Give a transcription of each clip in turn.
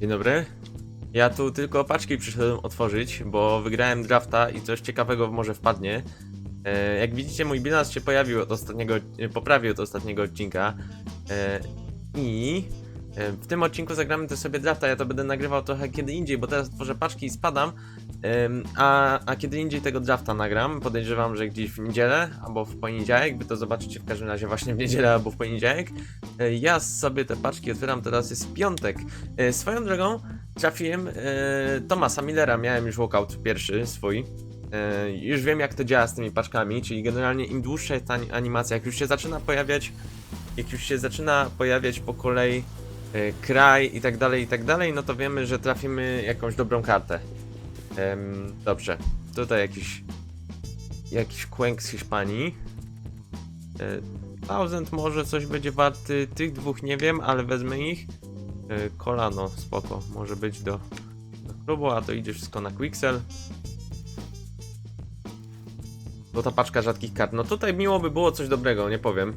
Dzień dobry. Ja tu tylko paczki przyszedłem otworzyć, bo wygrałem drafta i coś ciekawego może wpadnie. E, jak widzicie, mój bilans się pojawił od ostatniego, e, poprawił od ostatniego odcinka. E, I w tym odcinku zagramy też sobie drafta. Ja to będę nagrywał trochę kiedy indziej, bo teraz tworzę paczki i spadam. A, a kiedy indziej tego drafta nagram, podejrzewam, że gdzieś w niedzielę albo w poniedziałek, wy to zobaczycie w każdym razie właśnie w niedzielę albo w poniedziałek. E, Ja sobie te paczki otwieram, teraz jest piątek. E, Swoją drogą trafiłem e, Tomasa Millera, miałem już walkout pierwszy swój. Już wiem jak to działa z tymi paczkami, czyli generalnie im dłuższa jest ta ani- animacja, jak już się zaczyna pojawiać, jak już się zaczyna pojawiać po kolei kraj i tak dalej, i tak dalej, no to wiemy, że trafimy jakąś dobrą kartę. Em, dobrze, tutaj jakiś jakiś kłęk z Hiszpanii. E, Thousand może coś będzie warty, tych dwóch nie wiem, ale wezmę ich. E, Kolano, spoko, może być do, do klubu, a to idzie wszystko na Quixel. Bo ta paczka rzadkich kart. No tutaj miło by było coś dobrego, nie powiem.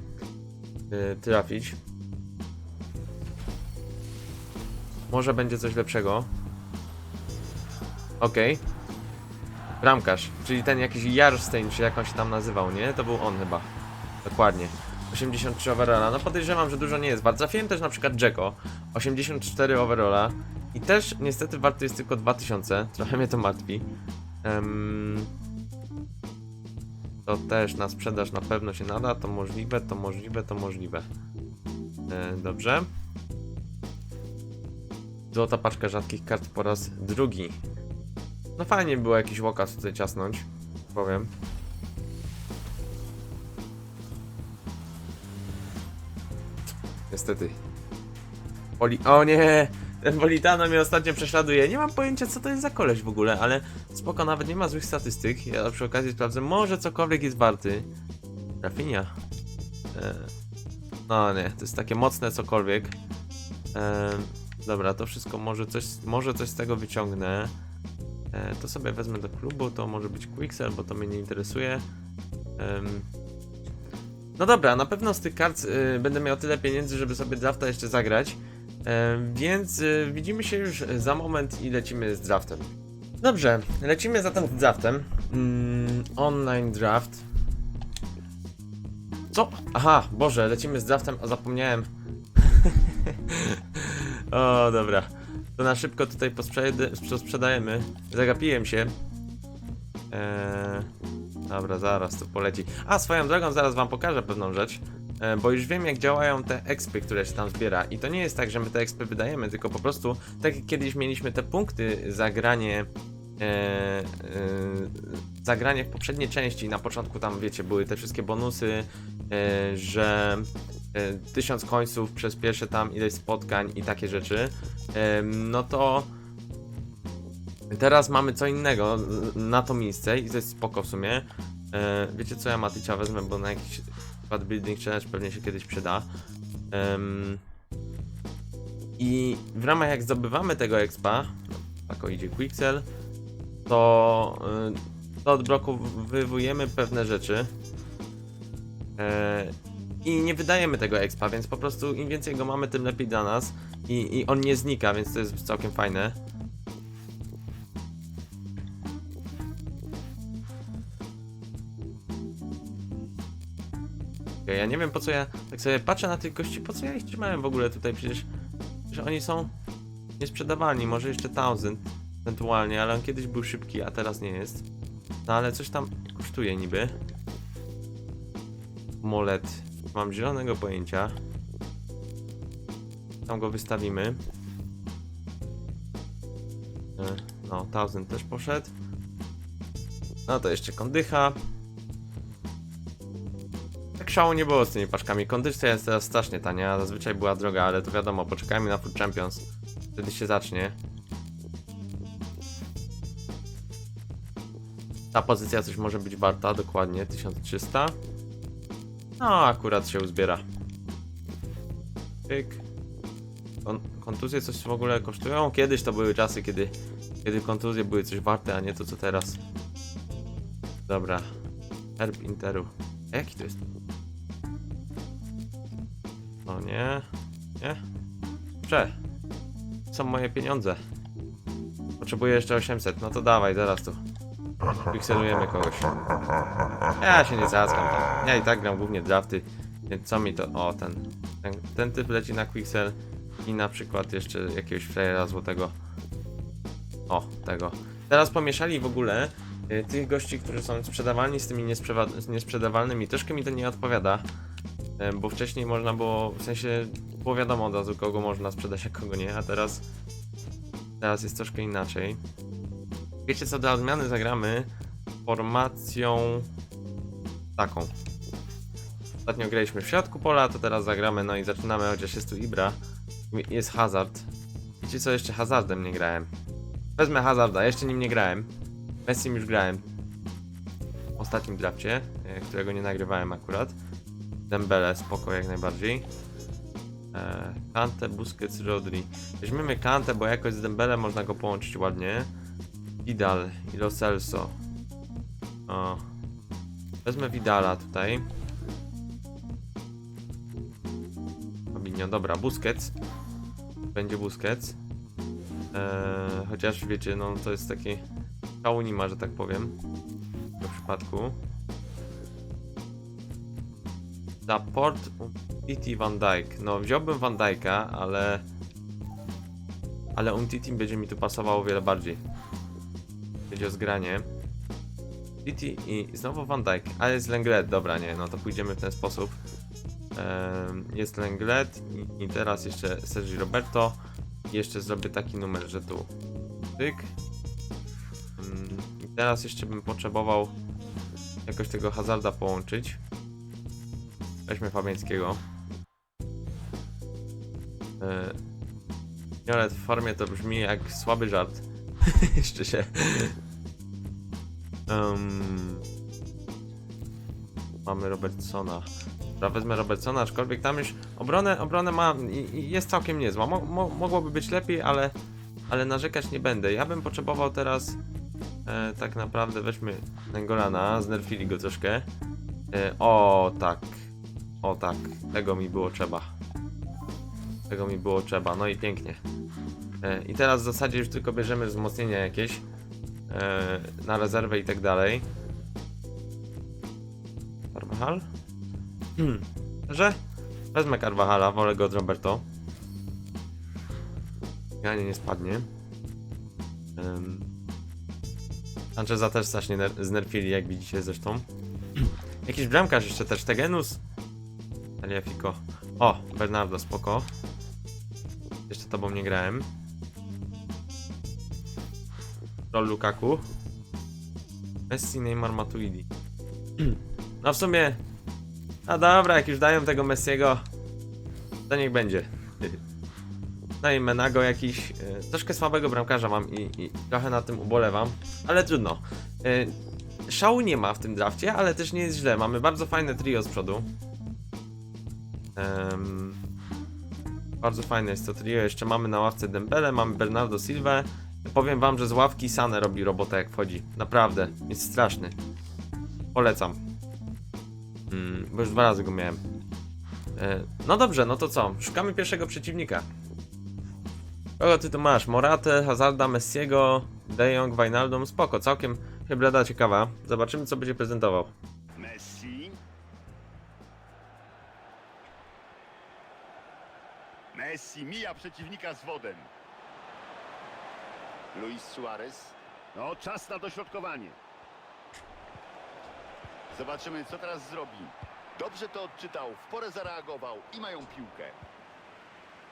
e, Trafić. Może będzie coś lepszego. Okej. Bramkarz, czyli ten jakiś Jarstein, czy jak on się tam nazywał, nie? To był on chyba. Dokładnie. 83 overalla. No podejrzewam, że dużo nie jest wart. Trafiłem też na przykład Jacko. 84 overalla. I też niestety warty jest tylko 2000. Trochę mnie to martwi. Em, to też na sprzedaż na pewno się nada. To możliwe, to możliwe, to możliwe. E, dobrze. Złota paczka rzadkich kart po raz drugi. No fajnie było jakiś łokas tutaj ciasnąć. Powiem. Niestety. Poli... O nie! Ten Politano mnie ostatnio prześladuje. Nie mam pojęcia co to jest za koleś w ogóle, ale spoko, nawet nie ma złych statystyk. Ja przy okazji sprawdzę, może cokolwiek jest warty. Rafinia. E... No nie, to jest takie mocne cokolwiek. E... Dobra, to wszystko może coś, może coś z tego wyciągnę. E, to sobie wezmę do klubu, to może być Quixel, bo to mnie nie interesuje. No dobra, na pewno z tych kart y, będę miał tyle pieniędzy, żeby sobie drafta jeszcze zagrać. Em, więc y, widzimy się już za moment i lecimy z draftem. Dobrze, lecimy zatem z draftem. Mm, online draft. Co? Aha, Boże, lecimy z draftem, a zapomniałem. o, dobra. To na szybko tutaj posprzed- posprzedajemy. Zagapiłem się. Eee, dobra, zaraz to poleci. A, swoją drogą zaraz wam pokażę pewną rzecz. E, bo już wiem jak działają te expy, które się tam zbiera. I to nie jest tak, że my te expy wydajemy, tylko po prostu tak jak kiedyś mieliśmy te punkty za granie e, e, zagranie w poprzedniej części, na początku tam wiecie, były te wszystkie bonusy, e, że tysiąc końców przez pierwsze tam ileś spotkań i takie rzeczy, no to teraz mamy co innego z- na to miejsce i to jest spoko w sumie. E, wiecie co, ja Matycia wezmę, bo na jakiś Bad Building Challenge pewnie się kiedyś przyda. I w ramach jak zdobywamy tego expa, tak o idzie Quixel, to, y, to odblokowujemy pewne rzeczy. I nie wydajemy tego expa, więc po prostu im więcej go mamy, tym lepiej dla nas. I, I on nie znika, więc to jest całkiem fajne. Ja nie wiem po co ja tak sobie patrzę na tych gości, po co ja ich trzymałem w ogóle tutaj, przecież że oni są niesprzedawalni, może jeszcze Thousand ewentualnie, ale on kiedyś był szybki, a teraz nie jest. No ale coś tam kosztuje niby. Molet. Mam zielonego pojęcia. Tam go wystawimy. E, No, Thousand też poszedł. No to jeszcze kondycha. Tak szału nie było z tymi paczkami. Kondycja jest teraz strasznie tania, zazwyczaj była droga, ale to wiadomo, poczekajmy na Food Champions. Wtedy się zacznie. Ta pozycja coś może być warta, dokładnie 1300. No, akurat się uzbiera. Pyk. Kon kontuzje coś w ogóle kosztują? Kiedyś to były czasy, kiedy, kiedy kontuzje były coś warte, a nie to co teraz. Dobra. Herb Interu. Jaki to jest? O nie. Nie? Prze. są moje pieniądze? Potrzebuję jeszcze 800, no to dawaj, zaraz tu. Pikselujemy kogoś. Ja się nie cackam tam. Ja i tak gram głównie drafty, więc co mi to... O, ten. Ten, ten typ leci na quicksell i na przykład jeszcze jakiegoś frajera złotego. O, tego. Teraz pomieszali w ogóle y, tych gości, którzy są sprzedawalni z tymi niesprzedawalnymi. Troszkę mi to nie odpowiada, y, bo wcześniej można było, w sensie było wiadomo od razu kogo można sprzedać, a kogo nie, a teraz teraz jest troszkę inaczej. Wiecie co, dla odmiany zagramy formacją taką. Ostatnio graliśmy w środku pola, to teraz zagramy, no i zaczynamy, chociaż jest tu Ibra. Jest Hazard. Wiecie co, jeszcze Hazardem nie grałem. Wezmę Hazarda, jeszcze nim nie grałem. Messim już grałem. W ostatnim drafcie, e, którego nie nagrywałem akurat. Dembele, spoko jak najbardziej. E, Kante, Busquets, Rodri. Weźmiemy Kante, bo jakoś z Dembele można go połączyć ładnie. Vidal i Lo Celso. O. Wezmę Vidala tutaj. Fabinho, dobra, Busquets. Będzie Busquets. Eee, chociaż wiecie, no to jest taki szału nie ma, że tak powiem. W tym przypadku. Support Umtiti Van Dijk. No wziąłbym Van Dijk'a, ale... Ale Umtiti będzie mi tu pasowało o wiele bardziej. Chodzi o zgranie. City i znowu Van Dijk. Jest Lenglet, dobra, nie, no to pójdziemy w ten sposób. Jest Lenglet i, teraz jeszcze Sergi Roberto. Jeszcze zrobię taki numer, że tu tyk. Mm, I teraz jeszcze bym potrzebował jakoś tego hazarda połączyć. Weźmy Fabiańskiego. E, Violet w formie to brzmi jak słaby żart. jeszcze się. Um, mamy Robertsona. Dobra, wezmę Robertsona, aczkolwiek tam już obronę, obronę ma i, i jest całkiem niezła. Mo, mo, mogłoby być lepiej, ale, ale narzekać nie będę. Ja bym potrzebował teraz e, tak naprawdę, weźmy Nengolana, znerfili go troszkę. E, o tak, o tak, tego mi było trzeba. Tego mi było trzeba, no i pięknie. E, I teraz w zasadzie już tylko bierzemy wzmocnienia jakieś e, na rezerwę i tak dalej. Carvajal? Hmm. Że? Wezmę Carvajala, wolę go od Roberto. Ja nie, nie spadnie. Sancheza też strasznie ner- znerfili, jak widzicie zresztą. Jakiś bramkarz jeszcze też, Tegenus. Aliafico. O, Bernardo, spoko. Jeszcze tobą nie grałem. Rol Lukaku. Messi, Neymar, Matuidi. No w sumie... A dobra, jak już dają tego Messiego, to niech będzie. No i Menago jakiś... e, Troszkę słabego bramkarza mam i, i trochę na tym ubolewam, ale trudno. E, Szału nie ma w tym drafcie, ale też nie jest źle. Mamy bardzo fajne trio z przodu. Em, bardzo fajne jest to trio. Jeszcze mamy na ławce Dembele, mamy Bernardo Silva. Powiem wam, że z ławki Sane robi robotę jak wchodzi. Naprawdę, jest straszny. Polecam. Mm, bo już dwa razy go miałem. E, no dobrze, no to co? Szukamy pierwszego przeciwnika. Kogo ty tu masz? Moratę, Hazarda, Messiego, De Jong, Wijnaldum. Spoko, całkiem się blada ciekawa. Zobaczymy co będzie prezentował. Messi. Messi mija przeciwnika z wodem. Luis Suarez. No, czas na dośrodkowanie. Zobaczymy, co teraz zrobi. Dobrze to odczytał, w porę zareagował i mają piłkę.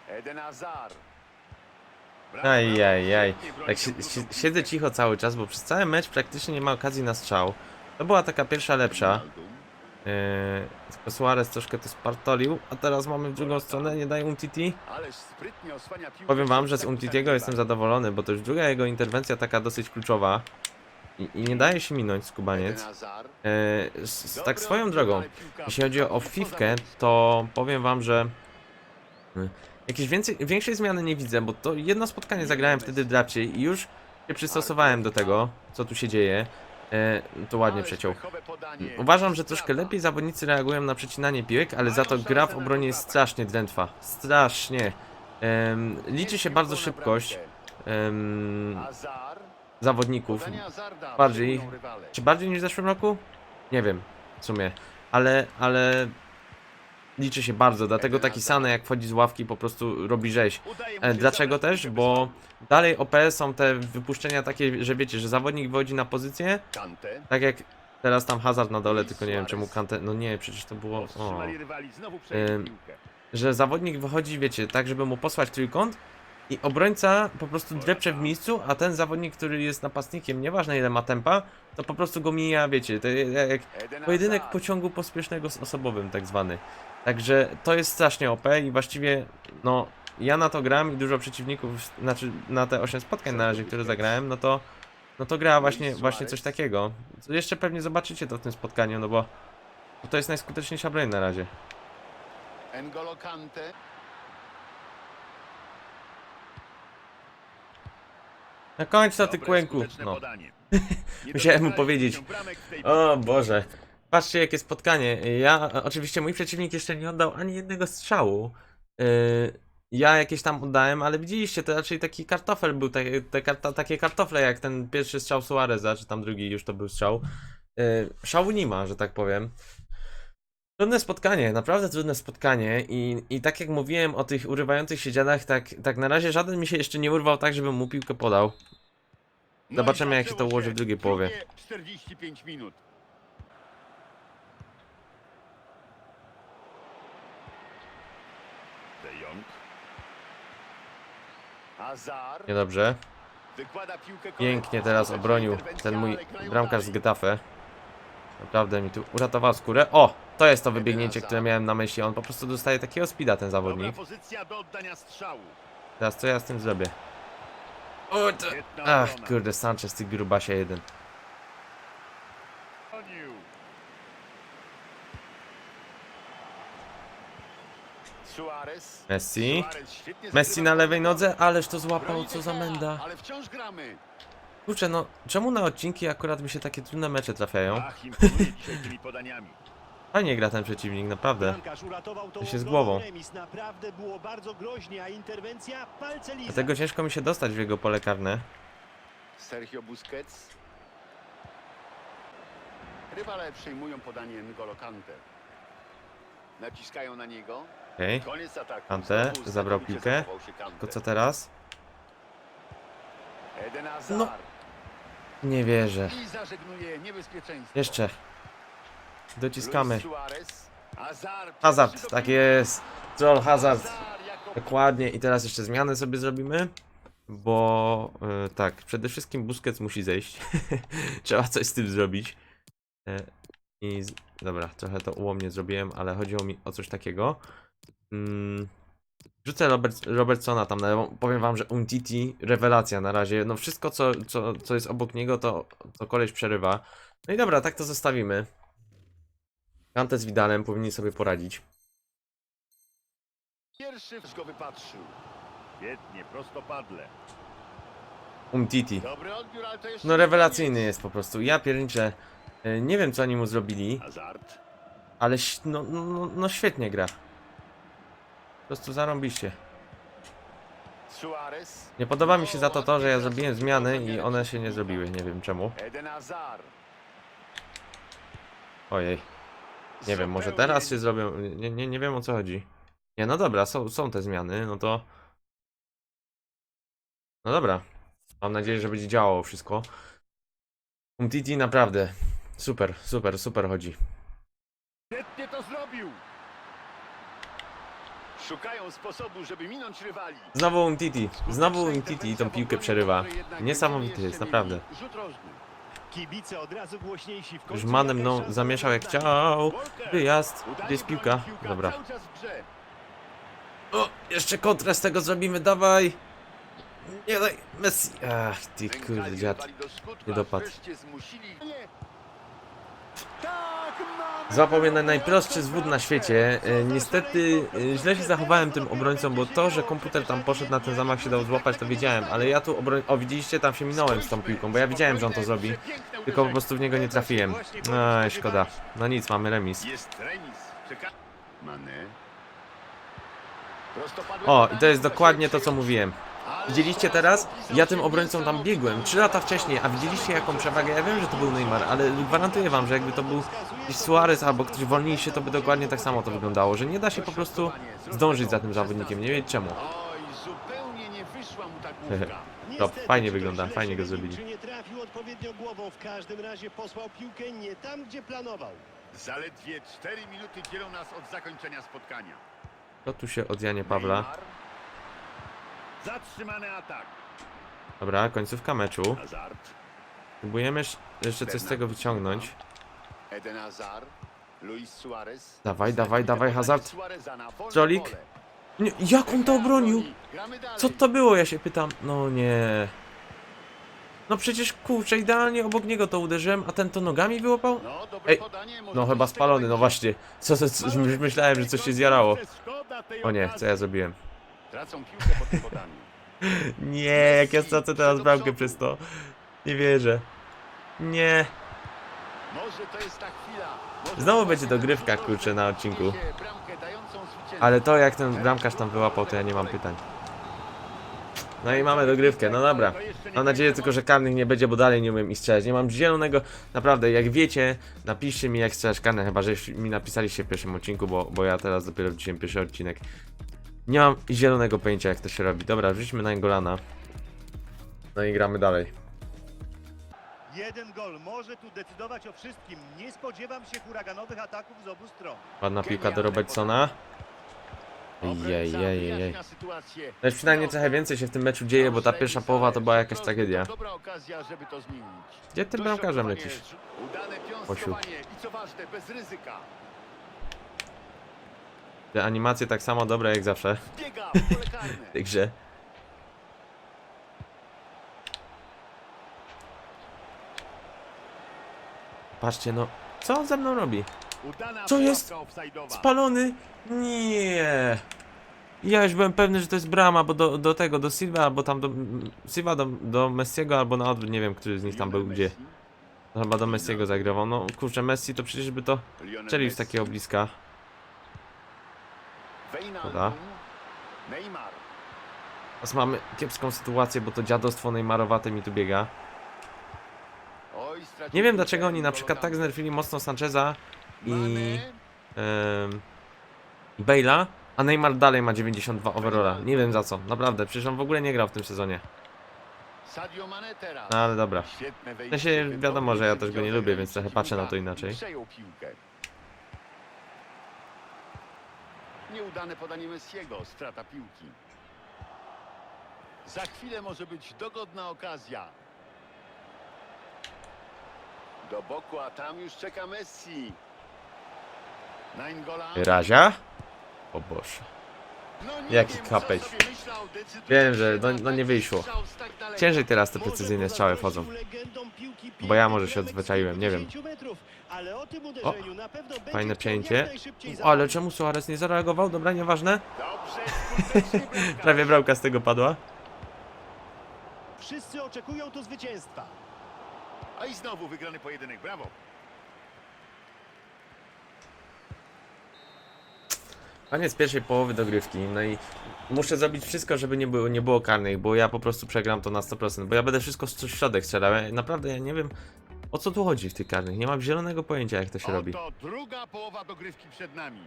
Eden Hazard. Aj, aj, aj. Tak si- si- siedzę cicho cały czas, bo przez cały mecz praktycznie nie ma okazji na strzał. To była taka pierwsza lepsza. Yy, Suarez troszkę to spartolił, a teraz mamy w drugą stronę, nie daje Umtiti. Powiem wam, że z Umtitiego jestem zadowolony, bo to już druga jego interwencja taka dosyć kluczowa. I, i nie daje się minąć skubaniec. Yy, s- Dobre tak swoją drogą, jeśli chodzi o fifkę, to powiem wam, że y, jakieś więcej, większej zmiany nie widzę, bo to jedno spotkanie zagrałem wtedy w drafcie i już się przystosowałem do tego, co tu się dzieje. E, to ładnie przeciął. Uważam, że troszkę lepiej zawodnicy reagują na przecinanie piłek, ale za to gra w obronie jest strasznie drętwa. Strasznie. Em, liczy się bardzo szybkość Azar. zawodników. Bardziej-. Czy bardziej niż w zeszłym roku? Nie wiem, w sumie. Ale, ale liczy się bardzo, dlatego taki Sane jak wchodzi z ławki po prostu robi rzeź. E, Dlaczego też? Bo dalej OP są te wypuszczenia takie, że wiecie, że zawodnik wychodzi na pozycję, tak jak teraz tam Hazard na dole, tylko nie wiem czemu Kante, no nie, przecież to było, o, że zawodnik wychodzi, wiecie, tak żeby mu posłać trójkąt i obrońca po prostu drepcze w miejscu, a ten zawodnik, który jest napastnikiem, nieważne ile ma tempa, to po prostu go mija, wiecie, to jak Pojedynek pociągu pospiesznego z osobowym, tak zwany. Także to jest strasznie OP i właściwie, no, ja na to gram i dużo przeciwników, znaczy na te 8 spotkań na razie, które zagrałem, no to, no to gra właśnie, właśnie coś takiego. Jeszcze pewnie zobaczycie to w tym spotkaniu, no bo bo to jest najskuteczniejsza broń na razie. N'Golo Kante. Na końcu ty kłęku. No. Musiałem mu powiedzieć. O Boże. Patrzcie jakie spotkanie. Ja, oczywiście mój przeciwnik jeszcze nie oddał ani jednego strzału. Yy, ja jakieś tam oddałem, ale widzieliście, to raczej taki kartofel był, te, te karta, takie kartofle jak ten pierwszy strzał Suareza, czy tam drugi już to był strzał. Yy, szału nie ma, że tak powiem. Trudne spotkanie, naprawdę trudne spotkanie i, i tak jak mówiłem o tych urywających się dziadach, tak, tak na razie żaden mi się jeszcze nie urwał tak, żebym mu piłkę podał. No Zobaczymy, jak się to ułoży w drugiej połowie. Drugie 45 minut. De Jong. Azar. Niedobrze. Pięknie teraz obronił ten mój bramkarz z. Getafe. Naprawdę mi tu uratował skórę. O! To jest to wybiegnięcie, które miałem na myśli. On po prostu dostaje takiego speeda ten zawodnik. Teraz co ja z tym zrobię? O, to... Ach, kurde, Sanchez, ty grubasie jeden. Messi. Messi na lewej nodze, ależ to złapał, co za menda. Kurczę, no, czemu na odcinki akurat mi się takie trudne mecze trafiają? Fajnie gra ten przeciwnik, naprawdę. To się z głową. Dlatego ciężko mi się dostać w jego pole karne. Sergio Busquets. Rywale przejmują podanie N'Golo Kante. Naciskają na niego. Okej. Ataku. Kante zabrał piłkę. Tylko co teraz? No. Nie wierzę. I zażegnuje niebezpieczeństwo. Jeszcze. Dociskamy. Hazard. Tak jest. Joel Hazard. Dokładnie. I teraz jeszcze zmiany sobie zrobimy. Bo e, tak, przede wszystkim Busquets musi zejść. Trzeba coś z tym zrobić. E, I z... dobra, trochę to ułomnie zrobiłem, ale chodziło mi o coś takiego. Mm, Rzucę Robert, Robertsona tam na lewą. Powiem wam, że Umtiti rewelacja na razie. No wszystko co, co, co jest obok niego to, to koleś przerywa. No i dobra, tak to zostawimy. Kante z Vidalem powinni sobie poradzić. Pierwszy go wypatrzył. Świetnie, prostopadle. Umtiti. Dobry odbiór, ale to jeszcze No nie rewelacyjny jest po prostu. Ja pierniczę. e, Nie wiem co oni mu zrobili, Hazard. ale ś- no, no, no, no świetnie gra. Po prostu zarąbiście. Suarez. Nie podoba mi się za to to, że ja zrobiłem zmiany i one się nie zrobiły. Nie wiem czemu. Eden Hazard. Ojej. Nie wiem, może teraz się zrobią. Nie, nie, nie wiem o co chodzi. Nie, no dobra, są, są te zmiany, no to. No dobra. Mam nadzieję, że będzie działało wszystko. Umtiti naprawdę. Super, super, super chodzi. Świetnie to zrobił. Szukają sposobu, żeby minąć rywali. Znowu Umtiti. Znowu Umtiti tą piłkę przerywa. Niesamowity jest, naprawdę. Rzut rożny. Już Mane jakaś mną szansa zamieszał jak chciał. Wyjazd. Gdzie jest piłka? Dobra. O, jeszcze kontrę z tego zrobimy, dawaj! Nie daj, Messi! Ach, ty kurde dziad. Nie dopadł. wreszcie zmusili. Nie. Tak, mamy Złapał mnie na najprostszy zwód na świecie. E, niestety e, źle się zachowałem tym obrońcą, bo to, że komputer tam poszedł na ten zamach się dał złapać, to wiedziałem, ale ja tu obroń... O, widzieliście, tam się minąłem z tą piłką, bo ja wiedziałem, że on to zrobi. Tylko po prostu w niego nie trafiłem. Aj, szkoda. No nic, mamy remis. O, i to jest dokładnie to, co mówiłem. Widzieliście teraz? Ja tym obrońcą tam biegłem 3 lata wcześniej, a widzieliście jaką przewagę? Ja wiem, że to był Neymar, ale gwarantuję wam, że jakby to był jakiś Suarez albo ktoś wolniejszy, to by dokładnie tak samo to wyglądało, że nie da się po prostu zdążyć za tym zawodnikiem, nie wiem czemu. Oj, zupełnie nie wyszła mu ta główka. Niestety, fajnie wygląda, fajnie go zrobili. Nie trafił odpowiednio głową, w każdym razie posłał piłkę nie tam, gdzie planował. Zaledwie 4 minuty dzielą nas od zakończenia spotkania. To tu się od Janie Pawla. Zatrzymany atak. Dobra, końcówka meczu. Hazard. Próbujemy esz- jeszcze coś z tego wyciągnąć. Eden Hazard. Luis Suarez. Dawaj, dawaj, dawaj, Hazard. Suareza na wolne Strolik. pole. Nie, jak on to obronił? Gramy dalej. Co to było, ja się pytam. No nie. No przecież kurczę, idealnie obok niego to uderzyłem, a ten to nogami wyłapał? No, dobre Ej, podanie, może No coś chyba z tego spalony, no będzie. właśnie. Co, co, co myślałem, że coś się zjarało. O nie, co ja zrobiłem? Tracą piłkę po tym podaniu. Nie, jak ja stracę teraz bramkę przez to. Nie wierzę. Nie. Może to jest ta chwila. Może Znowu będzie dogrywka, kurczę, na odcinku. niesie bramkę dającą zwycięstwo. Ale to jak ten bramkarz tam wyłapał, to ja nie mam pytań. No i mamy dogrywkę, no dobra. Mam nadzieję tylko, że karnych nie będzie, bo dalej nie umiem ich strzelać. Nie mam zielonego, naprawdę, jak wiecie, napiszcie mi jak strzelać karne, chyba że mi napisaliście w pierwszym odcinku, bo, bo ja teraz dopiero dzisiaj pierwszy odcinek. Nie mam zielonego pojęcia jak to się robi. Dobra, wrzućmy na Engolana. No i gramy dalej. Jeden gol może tu decydować o wszystkim. Nie spodziewam się huraganowych ataków z obu stron. Ładna piłka do Robertsona. Jej, jej, jej. No już przynajmniej trochę więcej się w tym meczu dzieje, bo ta pierwsza połowa to była jakaś tragedia. Dobra okazja, żeby to zmienić. Gdzie tym bramkarzem lecisz? Udane piąstkowanie i co ważne, bez ryzyka. Te animacje tak samo dobre jak zawsze grze. Patrzcie no, co on ze mną robi? Co jest? Spalony? Nie. Ja już byłem pewny, że to jest brama, bo do, do tego, do Silva, albo tam do Silva, do, do Messiego, albo na odwrót, nie wiem, który z nich tam był gdzie. Chyba do Messiego zagrywał. No kurczę, Messi to przecież by to strzelił z takiego bliska. Dobra. Teraz mamy kiepską sytuację, bo to dziadostwo Neymarowate mi tu biega. Nie wiem dlaczego oni na przykład tak Kanté. znerfili mocno Sancheza i em, Bale'a, a Neymar dalej ma 92 overalla. Nie wiem za co, naprawdę, przecież on w ogóle nie grał w tym sezonie. No ale dobra. W sensie wiadomo, że ja też go nie lubię, więc trochę patrzę na to inaczej. i Przejął piłkę. Nieudane podanie Messiego, strata piłki. Za chwilę może być dogodna okazja. Do boku, a tam już czeka Messi. Nainggolan. Razia? O Boże. Jaki kapeć. Wiem, że no, no nie wyszło. Ciężej teraz te precyzyjne strzały wchodzą. Bo ja może się odzwyczaiłem, nie wiem. 50 metrów, ale o tym uderzeniu na pewno będzie Fajne przejęcie. Ale czemu Suarez nie zareagował? Dobra, nieważne. Prawie bramka z tego padła. Wszyscy oczekują tu zwycięstwa. A i znowu wygrany pojedynek, brawo. Koniec pierwszej połowy dogrywki, no i muszę zrobić wszystko, żeby nie było, nie było karnych, bo ja po prostu przegram to na 100%, bo ja będę wszystko w środek strzelał. Ja, naprawdę ja nie wiem o co tu chodzi w tych karnych, nie mam zielonego pojęcia jak to się robi. Oto druga połowa dogrywki przed nami.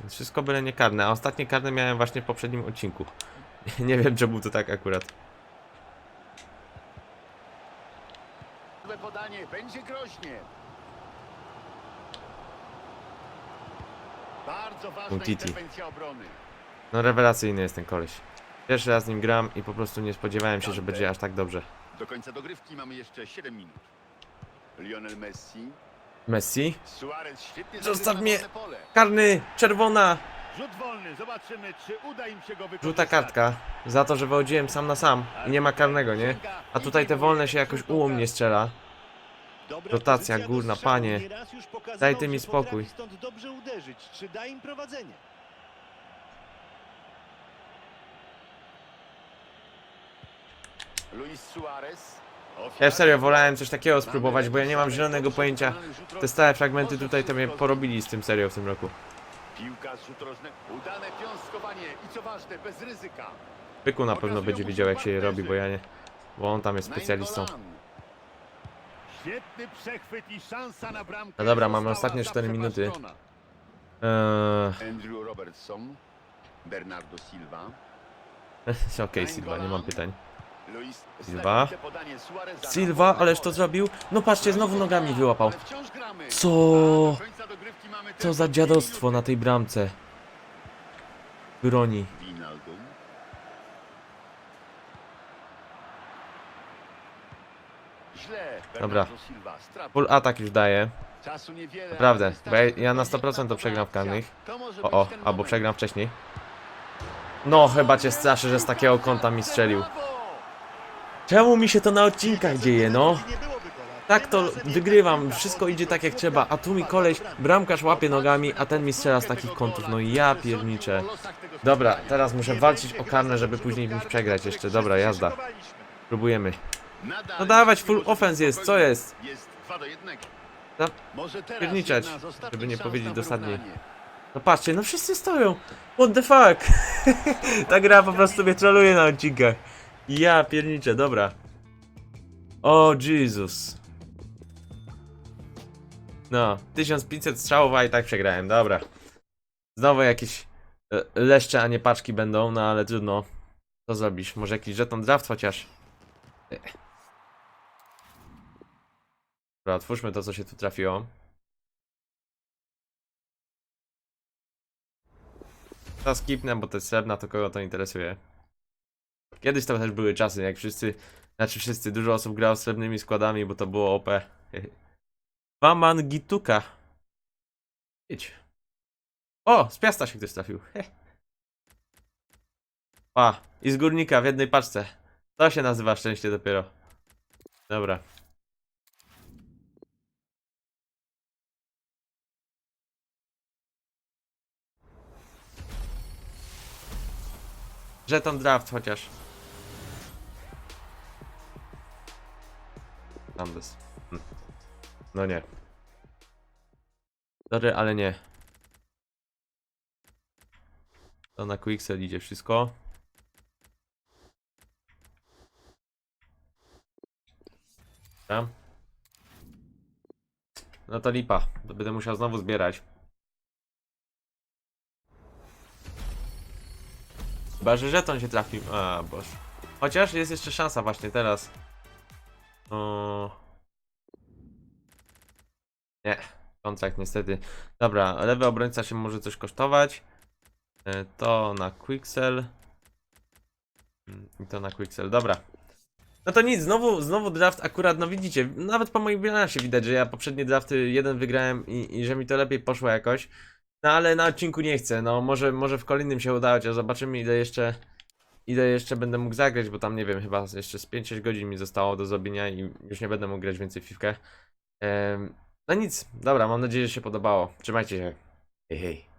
Więc Wszystko byle nie karne, a ostatnie karne miałem właśnie w poprzednim odcinku. Nie wiem czemu to tak akurat. Podanie, będzie groźnie. Bardzo ważna Umtiti. interwencja obrony. No rewelacyjny jest ten koleś. Pierwszy raz z nim gram i po prostu nie spodziewałem się, że będzie aż tak dobrze. Do końca dogrywki mamy jeszcze 7 minut. Lionel Messi. Messi? Suarez świetnie Zostaw mnie! pole. Karny! Czerwona! Rzut wolny, zobaczymy czy uda im się go wykorzystać. Żółta kartka. Za to, że wychodziłem sam na sam i nie ma karnego, nie? A tutaj te wolne się jakoś u mnie strzela. Rotacja górna, panie. Daj ty mi spokój. Stąd dobrze uderzyć. Czy da im prowadzenie? Luis Suarez. Ja serio wolałem coś takiego spróbować, bo ja nie mam zielonego pojęcia. Te stałe fragmenty tutaj to mnie porobili z tym serio w tym roku. Piłka. Udane piąstkowanie i co ważne, bez ryzyka. Pyku na pewno będzie wiedział jak się je robi, bo ja nie. Bo on tam jest specjalistą. Świetny przechwyt i szansa na bramkę. No dobra, mamy została ostatnie cztery minuty. zaprzepaszczona. Eee, Andrew Robertson. Bernardo Silva. Okej, Silva, nie mam pytań. Luis Silva. znakomite podanie Suareza. Silva, ależ to zrobił. No patrzcie, znowu nogami wyłapał. Ale wciąż gramy. Co? A do końca dogrywki mamy Co tylko za dwie dziadostwo na tej bramce. Broni. Wijnaldum. Źle. Dobra. Full atak już daje. Naprawdę, bo ja, ja na tylko 100% to przegram w karnych. O, o, albo przegram wcześniej. No, chyba cię straszy, że z takiego kąta mi strzelił. Czemu mi się to na odcinkach dzieje, no? Tak to wygrywam, wszystko idzie tak jak trzeba, a tu mi koleś, bramkarz łapie nogami, a ten mi strzela z takich kątów, no ja pierniczę. Dobra, teraz muszę walczyć o karne, żeby później karnych, przegrać jeszcze. Dobra, jazda. Próbujemy. No dawać full offense jest, co jest? Jest 2 do 1. Za- Może teraz pierniczać, jedna z ostatnich żeby nie szans powiedzieć na dosadniej. wyrównanie. No patrzcie, no wszyscy stoją. What the fuck? Ta gra po prostu mnie troluje na odcinkach. Ja pierniczę, dobra. O Jezus. No, 1500 strzałów, a i tak przegrałem, dobra. Znowu jakieś e, leszcze, a nie paczki będą, no ale trudno. Co zrobisz? Może jakiś żeton draft chociaż? Ech. Dobra, otwórzmy to, co się tu trafiło. To skipnę, bo to jest srebrna, to kogo to interesuje. Kiedyś to też były czasy, jak wszyscy, znaczy wszyscy, dużo osób grało z srebrnymi składami, bo to było OP. Waman Gituka. Idź. O, z piasta się ktoś trafił. A, i z górnika w jednej paczce. To się nazywa szczęście dopiero. Dobra. Żeton draft chociaż. Andes. Hm. No nie. Sorry, ale nie. To na Quicksell idzie wszystko. Dobra. No to lipa. To będę musiał znowu zbierać. Chyba, że żeton się trafił. A, boż. Chociaż jest jeszcze szansa właśnie teraz. O... Nie. Kontrakt niestety. Dobra, lewy obrońca się może coś kosztować. E, To na. Mm, I to na Quicksell. Dobra. No to nic, znowu, znowu draft akurat, no widzicie, nawet po moim bilansie widać, że ja poprzednie drafty jeden wygrałem i, i że mi to lepiej poszło jakoś. No ale na odcinku nie chcę, no może, może w kolejnym się uda, chociaż zobaczymy ile jeszcze ile jeszcze będę mógł zagrać, bo tam nie wiem, chyba jeszcze z 5-6 godzin mi zostało do zrobienia i już nie będę mógł grać więcej w fifkę. Em, no nic, dobra, mam nadzieję, że się podobało. Trzymajcie się. Hej, hej.